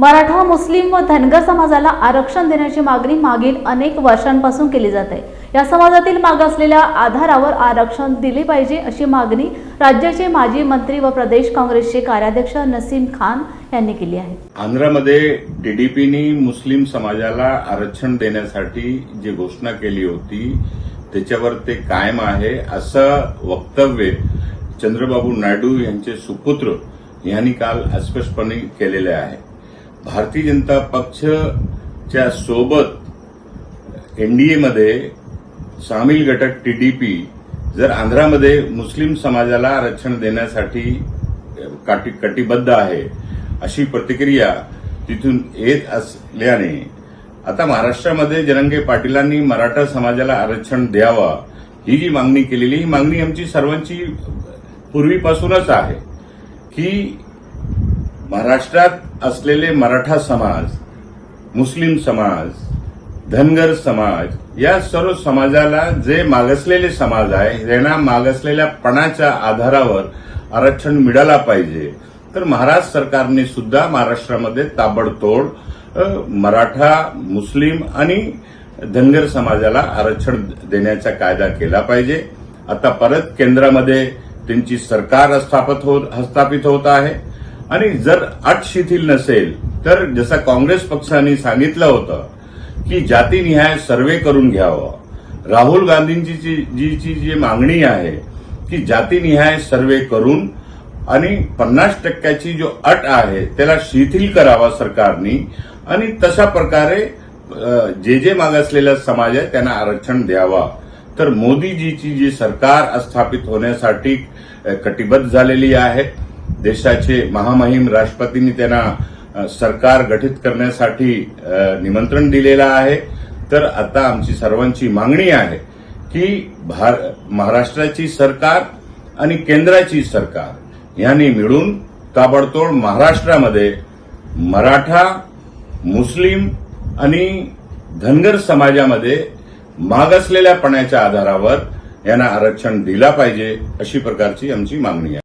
मराठा मुस्लिम व धनगर समाजाला आरक्षण देण्याची मागणी मागील अनेक वर्षांपासून केली जाते. या समाजातील मागासलेल्या आधारावर आरक्षण दिले पाहिजे अशी मागणी राज्याचे माजी मंत्री व प्रदेश काँग्रेसचे कार्याध्यक्ष नसीम खान यांनी केली आहे. आंध्रामध्ये टीडीपीनी मुस्लिम समाजाला आरक्षण देण्यासाठी जी घोषणा केली होती त्याच्यावर ते कायम आहे असं वक्तव्य चंद्रबाबू नायडू यांचे सुपुत्र यांनी काल अस्पष्टपणे केलेले आहे. भारतीय जनता पक्षच्या सोबत एनडीएमध्ये सामील घटक टीडीपी जर आंध्रामध्ये मुस्लिम समाजाला आरक्षण देण्यासाठी काटी- कटिबद्ध आहे अशी प्रतिक्रिया तिथून येत असल्याने आता महाराष्ट्रामध्ये जरंगे पाटीलांनी मराठा समाजाला आरक्षण द्यावा ही जी मागणी केलेली ही मागणी आमची सर्वांची पूर्वीपासूनच आहे की महाराष्ट्रात असलेले मराठा समाज मुस्लिम समाज धनगर समाज या सर्व समाजाला जे मागासलेले समाज आहे त्यांना मागासलेल्या पणाच्या आधारावर आरक्षण मिळाला पाहिजे. तर महाराष्ट्र सरकारने सुद्धा महाराष्ट्रामध्ये ताबडतोड मराठा मुस्लिम आणि धनगर समाजाला आरक्षण देण्याचा कायदा केला पाहिजे. आता परत केंद्रामध्ये त्यांची सरकार हस्तापित होत स्थापित होत आहे. आणि जर अट शिथिल नसेल तर जसं काँग्रेस पक्षाने सांगितलं होतं की जातीनिहाय सर्वे करून घ्यावं. राहुल गांधींची जी जीची जी मागणी आहे की जातीनिहाय सर्वे करून आणि पन्नास टक्क्याची जो अट आहे त्याला शिथिल करावा सरकारने आणि तशा प्रकारे जे जे मागासलेला समाज आहे त्यांना आरक्षण द्यावा. तर मोदीजीची जी सरकार स्थापित होण्यासाठी कटिबद्ध झालेली आहे. देशाचे महामहिम राष्ट्रपतींनी त्यांना सरकार गठीत करण्यासाठी निमंत्रण दिलेलं आहे. तर आता आमची सर्वांची मागणी आहे की महाराष्ट्राची सरकार आणि केंद्राची सरकार यांनी मिळून ताबडतोड महाराष्ट्रामध्ये मराठा मुस्लिम आणि धनगर समाजामध्ये मागासलेल्यापणाच्या आधारावर यांना आरक्षण दिला पाहिजे अशी प्रकारची आमची मागणी आहे.